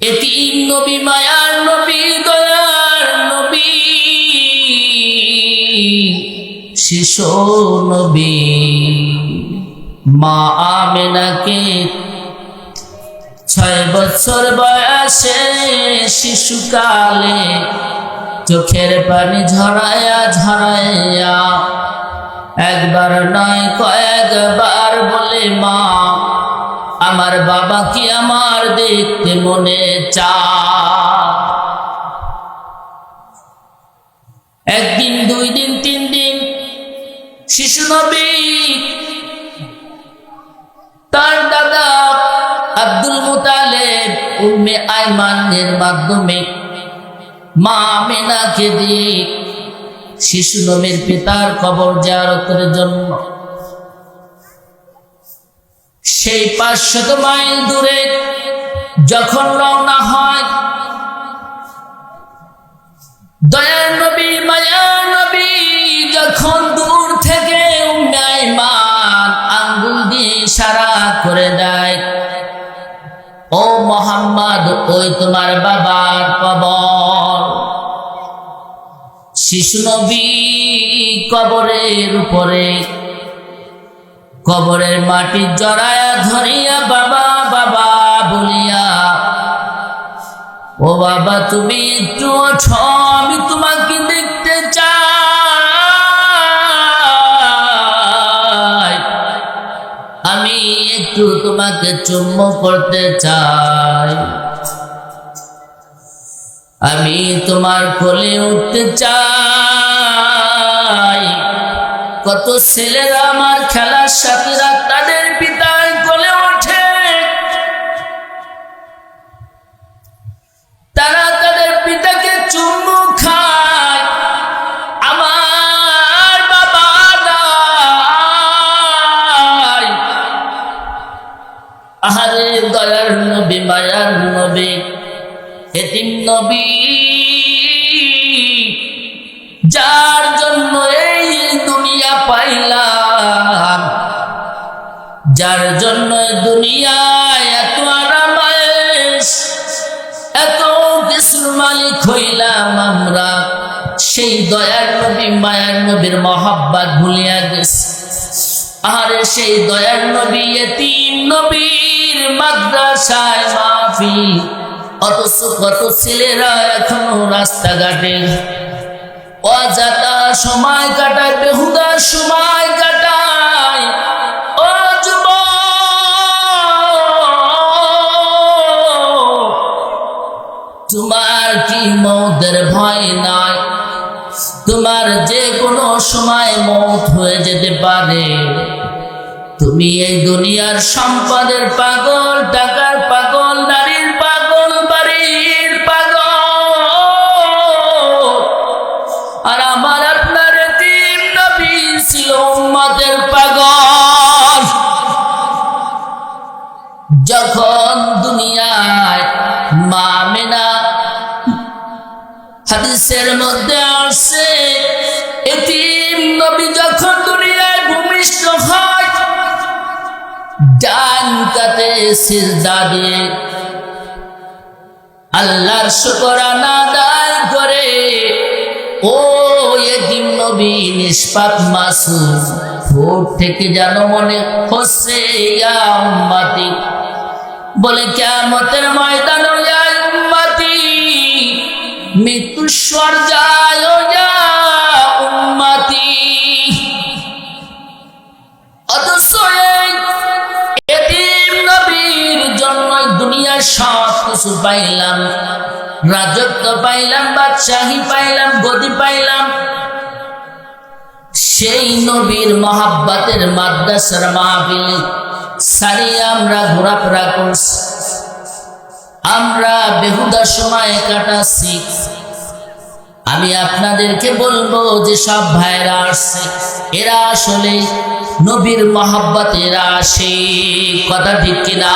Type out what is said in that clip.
এতিম নবী, মায়ার নবী, দয়ার নবী। শিশু নবী, মা আমেনাকে ছয় বছর বয়সে শিশুকালে চোখের পানি ঝরায়া ঝরাইয়া একবার নয় কয়েকবার বলে মা আমার বাবা কি আমার দেখতে মনে একদিন, দুই দিন, তিন দিন শিশু নবী, তার দাদা আব্দুল মুতালেব উম্মে আইমানের মাধ্যমে মা মেনাকে দিয়ে শিশু নবীর পিতার কবর জারতের জন্য সেই পাঁচশত মাইল দূরে যখন রওনা হয় দয়ার নবী মায়ার নবী যখন দূর থেকে উম্মাইমান আঙ্গুল দিয়ে ইশারা করে দেয়, ও মোহাম্মদ, ওই তোমার বাবার কবর। শিশু নবী কবরের উপরে কবরের মাটি জড়ায়া ধরিয়া, বাবা বাবা বলিয়া, ও বাবা, তুমি একটু আমি তোমাকে দেখতে চাই। আমি একটু তোমাকে চুম্ব করতে চাই। আমি তোমার কোলে উঠতে চাই। কত ছেলেরা আমার খেলার সাথীরা তাদের পিতার কোলে ওঠে। তারা তাদের পিতাকে চুম্বু খায়। আমার বাবা আহারে দয়ার নবী, মায়ার নবী, হেতিম নবী। যার জন্য দুনিয়ায় এত আরামায়েশ এত কিছুর মালিক হইলাম আমরা। সেই দয়ার নবী, মায়ার নবীর মহাব্বাত ভুলিয়া গেছি। আরে সেই দয়ার নবী নবীর মাদ্রাসায় মাহফিল। অথচ কত ছেলেরা এখনও রাস্তাঘাটে। অযাতা সময় কাটায়, বেহুদা সময় কাটায়। মৌতের ভয় নাই। তোমার যে কোনো সময় মৌত হয়ে যেতে পারে। তুমি এই দুনিয়ার সম্পদের পাগল, টাকার পাগল, নারীর পাগল, বাড়ির পাগল। আর আমার আপনার তিন নবী ছিল পাগল। যখন হাদিসের মধ্যে আসছে, এতিম নবী যখন দুনিয়ায় ভূমিষ্ঠ হয়, ডান কাতে সিজদা দিয়ে আল্লাহর শুকরানা আদায় করে, ও এতিম নবী নিষ্পাপ মাসুম ঠোঁট থেকে যেন মনে উম্মতি, বলে কেমতের ময়দান দুনিয়ার সব কিছু পাইলাম। রাজত্ব পাইলাম, বাদশাহী পাইলাম, গদি পাইলাম। সেই নবীর মহাব্বাতের মাদ্রাসার আমরা ঘোরাফেরা করছি। আমরা বেহুদা সময় কাটাচ্ছি। আমি আপনাদেরকে বলব যে সব ভাইরা আসছে, এরা আসলে নবীর মহাব্বত এরা আসে কথা ঠিক কিনা?